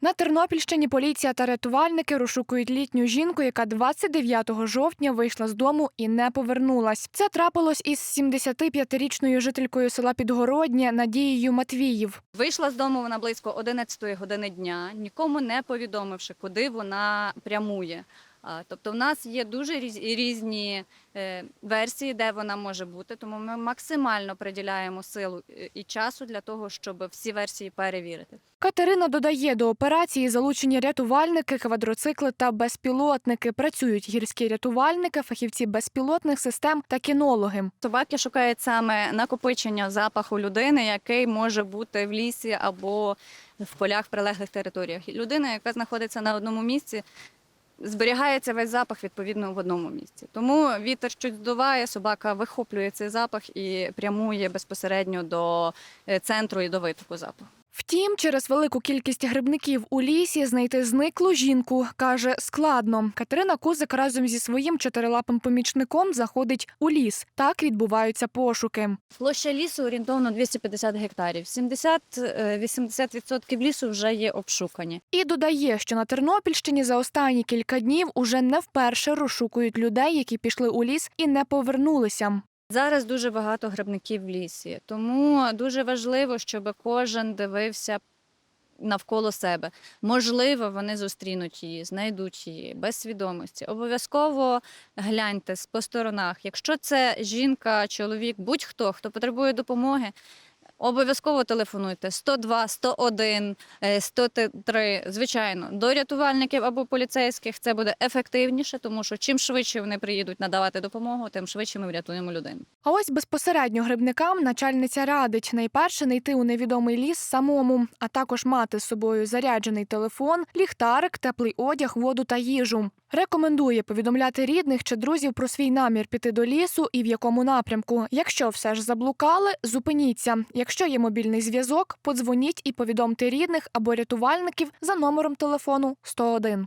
На Тернопільщині поліція та рятувальники розшукують літню жінку, яка 29 жовтня вийшла з дому і не повернулась. Це трапилось із 75-річною жителькою села Підгороднє Надією Матвіїв. Вийшла з дому вона близько 11 години дня, нікому не повідомивши, куди вона прямує. Тобто, в нас є дуже різ- різні е, версії, де вона може бути, тому ми максимально приділяємо силу е, і часу для того, щоб всі версії перевірити. Катерина додає, до операції залучені рятувальники, квадроцикли та безпілотники. Працюють гірські рятувальники, фахівці безпілотних систем та кінологи. Собаки шукають саме накопичення запаху людини, який може бути в лісі або в полях в прилеглих територіях. Людина, яка знаходиться на одному місці, зберігається весь запах відповідно в одному місці. Тому вітер щось здуває, собака вихоплює цей запах і прямує безпосередньо до е, центру і до витоку запаху. Втім, через велику кількість грибників у лісі знайти зниклу жінку каже складно. Катерина Кузик разом зі своїм чотирилапим помічником заходить у ліс. Так відбуваються пошуки. Площа лісу орієнтовно 250 гектарів. 70-80% лісу вже є обшукані. І додає, що на Тернопільщині за останні кілька днів уже не вперше розшукують людей, які пішли у ліс і не повернулися. Зараз дуже багато грибників в лісі, тому дуже важливо, щоб кожен дивився навколо себе. Можливо, вони зустрінуть її, знайдуть її без свідомості. Обов'язково гляньте по сторонах. Якщо це жінка, чоловік, будь-хто, хто потребує допомоги. Обов'язково телефонуйте 102, 101, е, 103. Звичайно, до рятувальників або поліцейських це буде ефективніше, тому що чим швидше вони приїдуть надавати допомогу, тим швидше ми врятуємо людину. А ось безпосередньо грибникам начальниця радить найперше не йти у невідомий ліс самому, а також мати з собою заряджений телефон, ліхтарик, теплий одяг, воду та їжу. Рекомендує повідомляти рідних чи друзів про свій намір піти до лісу і в якому напрямку. Якщо все ж заблукали, зупиніться. Якщо є мобільний зв'язок, подзвоніть і повідомте рідних або рятувальників за номером телефону 101.